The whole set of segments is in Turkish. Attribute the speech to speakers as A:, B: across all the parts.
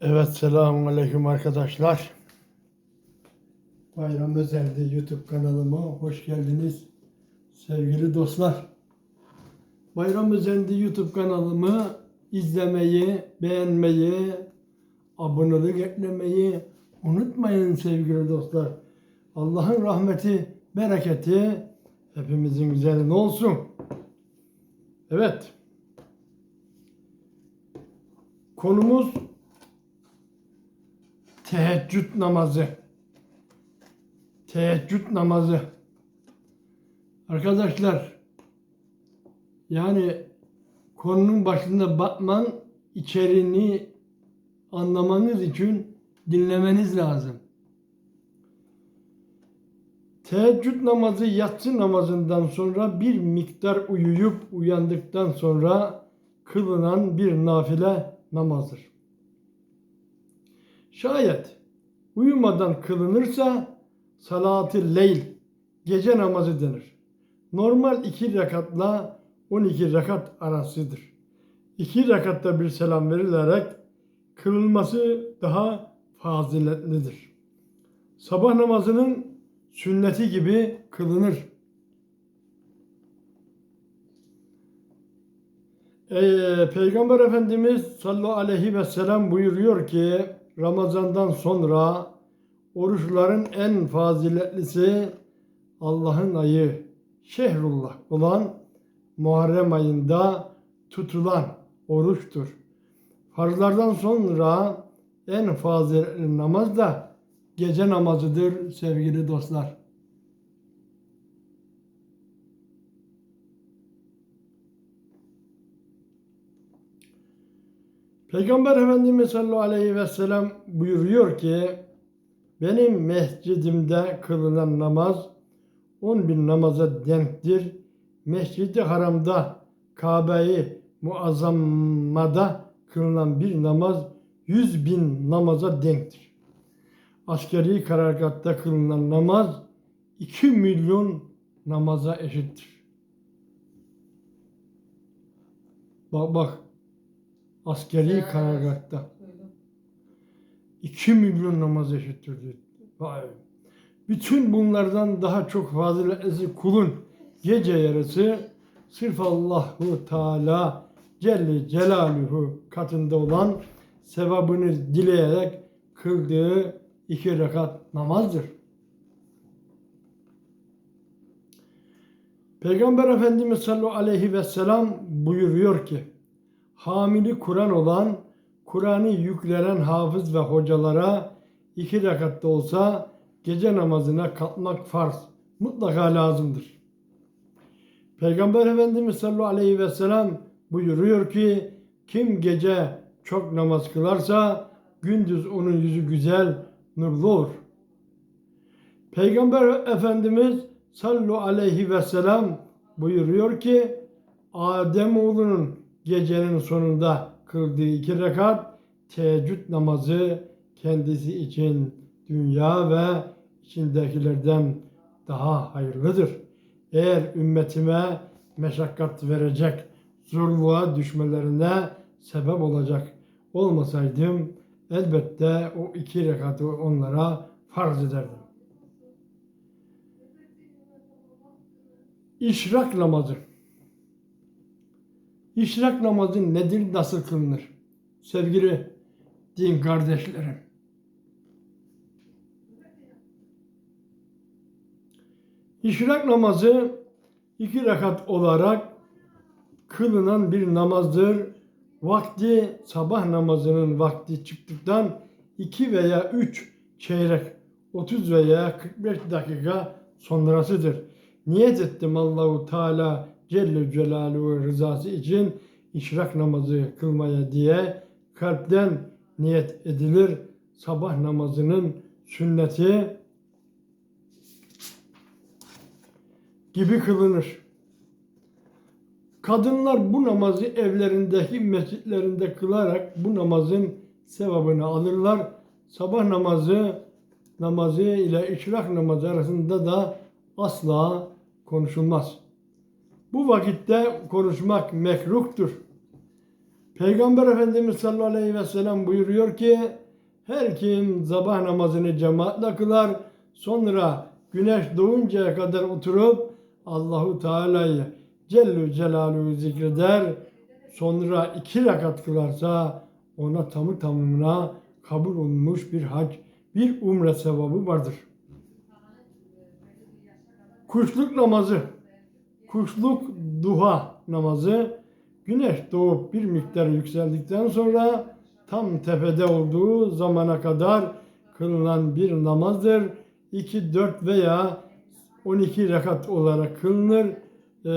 A: Evet selamun aleyküm arkadaşlar. Bayram Özel'de YouTube kanalıma hoş geldiniz sevgili dostlar. Bayram Özel'de YouTube kanalımı izlemeyi, beğenmeyi, abonelik eklemeyi unutmayın sevgili dostlar. Allah'ın rahmeti, bereketi hepimizin üzerine olsun. Evet. Konumuz teheccüd namazı. Teheccüd namazı. Arkadaşlar yani konunun başında bakman içeriğini anlamanız için dinlemeniz lazım. Teheccüd namazı yatsı namazından sonra bir miktar uyuyup uyandıktan sonra kılınan bir nafile namazdır. Şayet uyumadan kılınırsa salat-ı leyl, gece namazı denir. Normal iki rekatla 12 rekat arasıdır. İki rekatta bir selam verilerek kılınması daha faziletlidir. Sabah namazının sünneti gibi kılınır. Ee, Peygamber Efendimiz sallallahu aleyhi ve sellem buyuruyor ki Ramazandan sonra oruçların en faziletlisi Allah'ın ayı şehrullah olan Muharrem ayında tutulan oruçtur. Farzlardan sonra en faziletli namaz da gece namazıdır sevgili dostlar. Peygamber Efendimiz sallallahu aleyhi ve sellem buyuruyor ki benim mescidimde kılınan namaz 10 bin namaza denktir. Mescid-i Haram'da Kabe-i Muazzama'da kılınan bir namaz 100 bin namaza denktir. Askeri karargahta kılınan namaz 2 milyon namaza eşittir. Bak bak askeri karargahta 2 milyon namaz eşittir diyor. Vay. Bütün bunlardan daha çok faziletli kulun gece yarısı sırf Allahu Teala Celle Celaluhu katında olan sevabını dileyerek kıldığı iki rekat namazdır. Peygamber Efendimiz sallallahu aleyhi ve sellem buyuruyor ki hamili Kur'an olan Kur'an'ı yüklenen hafız ve hocalara iki rekatta olsa gece namazına kalkmak farz. Mutlaka lazımdır. Peygamber Efendimiz sallallahu aleyhi ve sellem buyuruyor ki kim gece çok namaz kılarsa gündüz onun yüzü güzel, nurlu olur. Peygamber Efendimiz sallallahu aleyhi ve sellem buyuruyor ki Adem oğlunun gecenin sonunda kıldığı iki rekat teheccüd namazı kendisi için dünya ve içindekilerden daha hayırlıdır. Eğer ümmetime meşakkat verecek, zorluğa düşmelerine sebep olacak olmasaydım elbette o iki rekatı onlara farz ederdim. İşrak namazı. İşrak namazı nedir, nasıl kılınır? Sevgili din kardeşlerim. İşrak namazı iki rekat olarak kılınan bir namazdır. Vakti sabah namazının vakti çıktıktan iki veya üç çeyrek 30 veya 45 dakika sonrasıdır. Niyet ettim Allahu Teala Celle Celaluhu rızası için işrak namazı kılmaya diye kalpten niyet edilir. Sabah namazının sünneti gibi kılınır. Kadınlar bu namazı evlerindeki mescitlerinde kılarak bu namazın sevabını alırlar. Sabah namazı namazı ile işrak namazı arasında da asla konuşulmaz. Bu vakitte konuşmak mekruhtur. Peygamber Efendimiz sallallahu aleyhi ve sellem buyuruyor ki her kim sabah namazını cemaatle kılar sonra güneş doğuncaya kadar oturup Allahu Teala'yı Celle Celaluhu zikreder sonra iki rekat kılarsa ona tamı tamına kabul olmuş bir hac, bir umre sevabı vardır. Kuşluk namazı, kuşluk duha namazı güneş doğup bir miktar yükseldikten sonra tam tepede olduğu zamana kadar kılınan bir namazdır. 2, 4 veya 12 rekat olarak kılınır. Ee,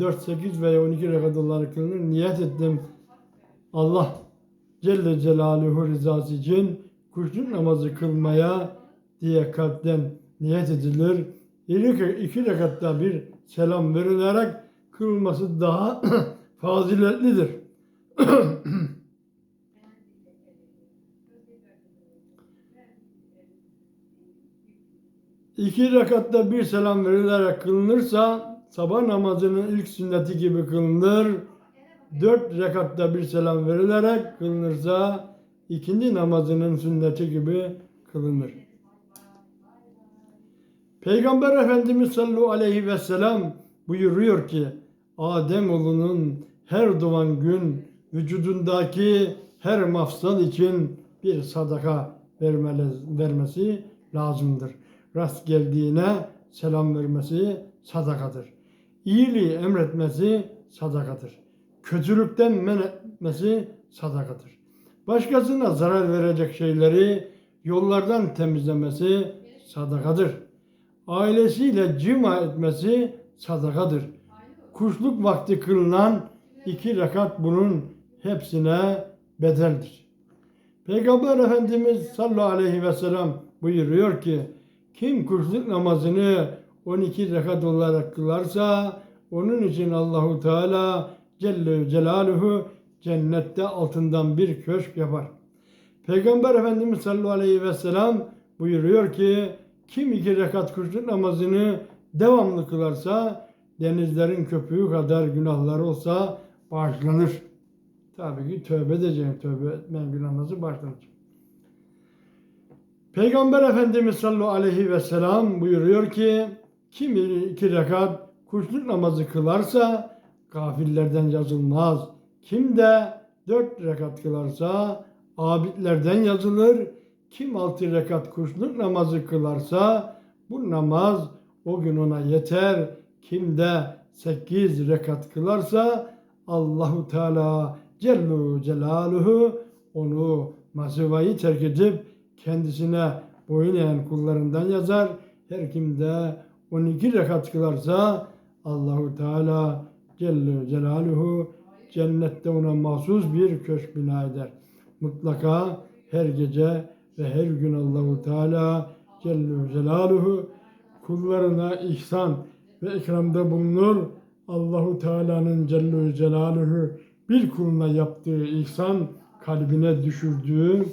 A: 4, 8 veya 12 rekat olarak kılınır. Niyet ettim Allah Celle Celaluhu rızası için kuşluk namazı kılmaya diye kalpten niyet edilir. İki, iki rekatta bir selam verilerek kılması daha faziletlidir. İki rekatta bir selam verilerek kılınırsa sabah namazının ilk sünneti gibi kılınır. Dört rekatta bir selam verilerek kılınırsa ikindi namazının sünneti gibi kılınır. Peygamber Efendimiz sallallahu aleyhi ve sellem buyuruyor ki Adem oğlunun her doğan gün vücudundaki her mafsal için bir sadaka vermeli, vermesi lazımdır. Rast geldiğine selam vermesi sadakadır. İyiliği emretmesi sadakadır. Kötülükten men etmesi sadakadır. Başkasına zarar verecek şeyleri yollardan temizlemesi sadakadır. Ailesiyle cima etmesi sadakadır. Kuşluk vakti kılınan iki rekat bunun hepsine bedeldir. Peygamber Efendimiz sallallahu aleyhi ve sellem buyuruyor ki kim kuşluk namazını 12 rekat olarak kılarsa onun için Allahu Teala Celle Celaluhu cennette altından bir köşk yapar. Peygamber Efendimiz sallallahu aleyhi ve sellem buyuruyor ki kim iki rekat kuşluk namazını devamlı kılarsa denizlerin köpüğü kadar günahları olsa bağışlanır. Tabii ki tövbe edeceğim. Tövbe etmeyen günahınızı bağışlanır. Peygamber Efendimiz sallallahu aleyhi ve sellem buyuruyor ki kim iki rekat kuşluk namazı kılarsa gafillerden yazılmaz. Kim de dört rekat kılarsa abidlerden yazılır. Kim altı rekat kuşluk namazı kılarsa bu namaz o gün ona yeter. Kim de sekiz rekat kılarsa Allahu Teala Cellu Celaluhu onu masivayı terk edip kendisine boyun eğen kullarından yazar. Her kim de 12 rekat kılarsa Allahu Teala Celle Celaluhu cennette ona mahsus bir köşk bina eder. Mutlaka her gece ve her gün Allahu Teala Celle Celaluhu kullarına ihsan ve ikramda bulunur. Allahu Teala'nın Celle Celaluhu bir kuluna yaptığı ihsan kalbine düşürdüğü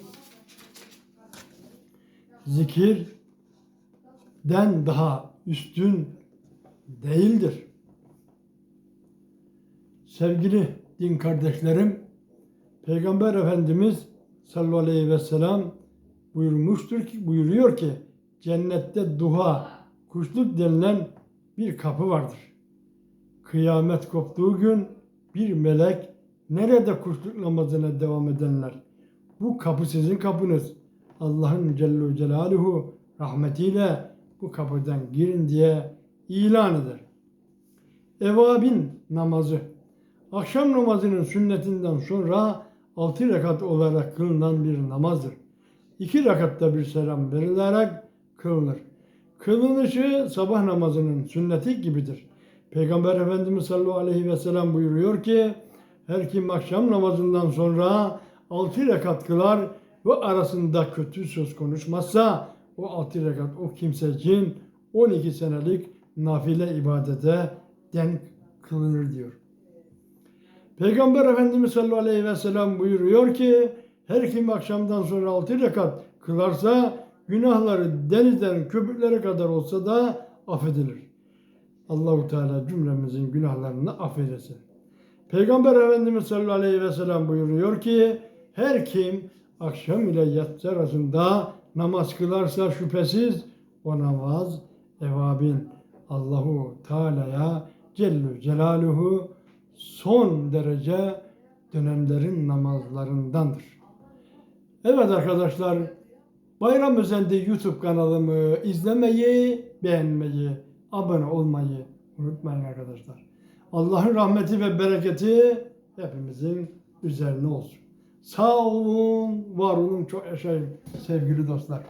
A: zikirden daha üstün değildir. Sevgili din kardeşlerim, Peygamber Efendimiz sallallahu aleyhi ve sellem buyurmuştur ki, buyuruyor ki cennette duha, kuşluk denilen bir kapı vardır. Kıyamet koptuğu gün bir melek nerede kuşluk namazına devam edenler? Bu kapı sizin kapınız. Allah'ın Celle Celaluhu rahmetiyle bu kapıdan girin diye ilan eder. Evabin namazı. Akşam namazının sünnetinden sonra altı rekat olarak kılınan bir namazdır. İki rekatta bir selam verilerek kılınır. Kılınışı sabah namazının sünneti gibidir. Peygamber Efendimiz sallallahu aleyhi ve sellem buyuruyor ki her kim akşam namazından sonra altı rekat kılar ve arasında kötü söz konuşmazsa o altı rekat o kimse için 12 senelik nafile ibadete denk kılınır diyor. Peygamber Efendimiz sallallahu aleyhi ve sellem buyuruyor ki her kim akşamdan sonra altı rekat kılarsa günahları denizden köpüklere kadar olsa da affedilir. Allahu Teala cümlemizin günahlarını affedesin. Peygamber Efendimiz sallallahu aleyhi ve sellem buyuruyor ki her kim akşam ile yatsı arasında namaz kılarsa şüphesiz o namaz evabin Allahu Teala'ya Celle Celaluhu son derece dönemlerin namazlarındandır. Evet arkadaşlar Bayram Özendi YouTube kanalımı izlemeyi, beğenmeyi, abone olmayı unutmayın arkadaşlar. Allah'ın rahmeti ve bereketi hepimizin üzerine olsun. Sağ olun, var olun, çok yaşayın sevgili dostlar.